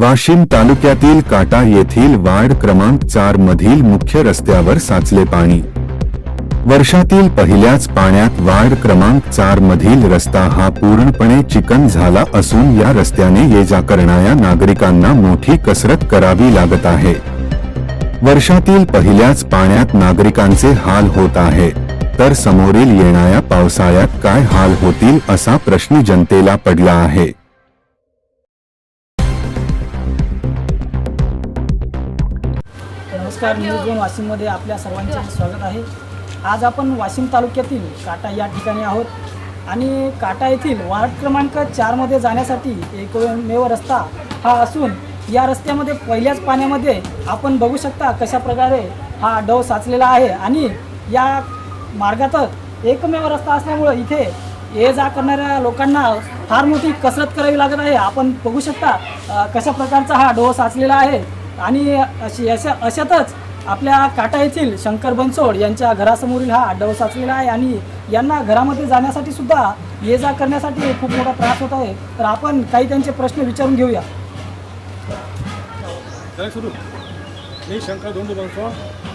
वाशिम तालुक्यातील काटा येथील वार्ड क्रमांक चार मधील मुख्य रस्त्यावर साचले पाणी. वर्षातील पहिल्याच पाण्यात वार्ड क्रमांक चार मधील रस्ता हा पूर्णपणे चिकन झाला असून या रस्त्याने ये जा करणाऱ्या नागरिकांना मोठी कसरत करावी लागत आहे. वर्षातील पहिल्याच पाण्यात नागरिकांचे हाल होत आहे. तर समोरील येणाऱ्या पावसाळ्यात काय हाल होतील असा प्रश्न जनतेला पडला आहे. नमस्कार न्यूज वन वाशिममध्ये आपल्या सर्वांचे स्वागत आहे. आज आपण वाशिम तालुक्यातील काटा या ठिकाणी आहोत. आणि काटा येथील वार्ड क्रमांक चारमध्ये जाण्यासाठी एकमेव रस्ता हा असून या रस्त्यामध्ये पहिल्याच पाण्यामध्ये आपण बघू शकता कशा प्रकारे हा डव साचलेला आहे. आणि या मार्गातच एकमेव रस्ता असल्यामुळं इथे ये जा करणाऱ्या लोकांना फार मोठी कसरत करावी लागत आहे. आपण बघू शकता कशा प्रकारचा हा डोह साचलेला आहे. आणि अशी अशा अशातच आपल्या काटा येथील शंकर बनसोड यांच्या घरासमोरील हा डव साचलेला आहे आणि यांना घरामध्ये जाण्यासाठी सुद्धा ये जा करण्यासाठी खूप मोठा त्रास होत आहे. तर आपण काही त्यांचे प्रश्न विचारून घेऊया. सुरू. मी शंकर धोंडू बनसोड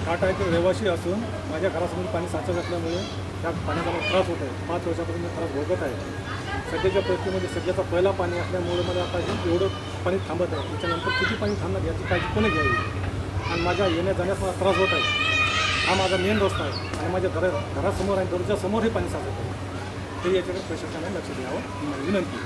काटा येथील रहिवासी असून माझ्या घरासमोर पाणी साचत असल्यामुळे त्या पाण्याचा त्रास होत आहे. पाच वर्षापासून त्रास भोगत आहे. सध्याच्या परिस्थितीमध्ये सध्याचा पहिला पाणी असल्यामुळे मला आता हे एवढं पाणी थांबत आहे. त्याच्यानंतर किती पाणी थांबणार याची काळजी कोणी घ्यावी? आणि माझ्या येण्या जाण्यास मला त्रास होत आहे. हा माझा मेन रस्ता आहे. आणि माझ्या घरा घरासमोर आणि दरवाजासमोर हे पाणी साचत आहे. ते याच्याकडे प्रशासनाने लक्ष द्यावं. विनंती